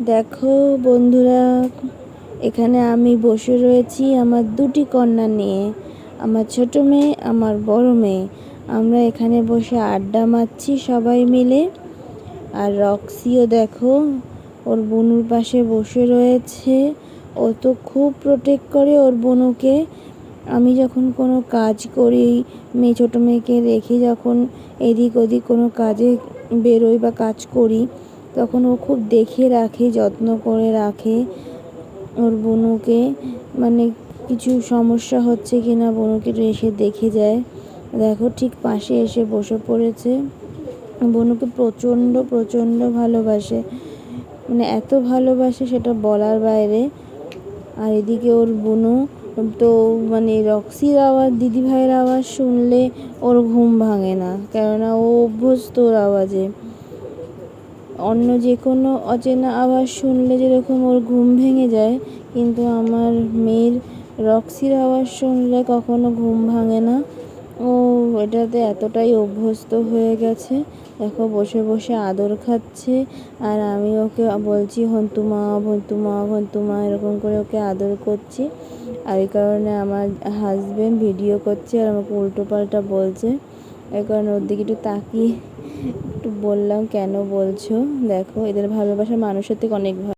দেখো বন্ধুরা, এখানে আমি বসে রয়েছি আমার দুটি কন্যা নিয়ে, আমার ছোট মেয়ে, আমার বড় মেয়ে। আমরা এখানে বসে আড্ডা মারছি সবাই মিলে। আর রক্সিও দেখো, ওর বনুর পাশে বসে রয়েছে। ও তো খুব প্রোটেক্ট করে ওর বনুকে। আমি যখন কোনো কাজ করি, মেয়ে ছোটো মেয়েকে রেখে যখন এদিক ওদিক কোনো কাজে বেরোই বা কাজ করি তখন ও খুব দেখে রাখে, যত্ন করে রাখে। ওর বনুকে মানে কিছু সমস্যা হচ্ছে কি না বনুকে এসে দেখে যায়। দেখো ঠিক পাশে এসে বসে পড়েছে। বনুকে প্রচণ্ড প্রচণ্ড ভালোবাসে। মানে এত ভালোবাসে সেটা বলার বাইরে। আর এদিকে ওর বোনও তো মানে রক্সির আওয়াজ দিদি ভাইয়ের আওয়াজ শুনলে ওর ঘুম ভাঙে না। কেননা ও অভ্যস্ত ওর আওয়াজে। অন্য যে কোনো অচেনা আওয়াজ শুনলে যেরকম ওর ঘুম ভেঙে যায়, কিন্তু আমার মেয়ের রক্সির আওয়াজ শুনলে কখনো ঘুম ভাঙে না। ও, এটাতে এতটাই অভ্যস্ত হয়ে গেছে। দেখো, বসে বসে আদর খাচ্ছে। আর আমি ওকে বলছি হন্তুমা ভন্তুমা ভন্তুমা এরকম করে ওকে আদর করছি। আর এই কারণে আমার হাজব্যান্ড ভিডিও করছে আর আমাকে উল্টো পাল্টা বলছে। কারণে ওর দিকে একটু তাকিয়ে একটু বললাম, কেন বলছো? দেখো, এদের ভালোবাসা মানুষের থেকে অনেক ভালো।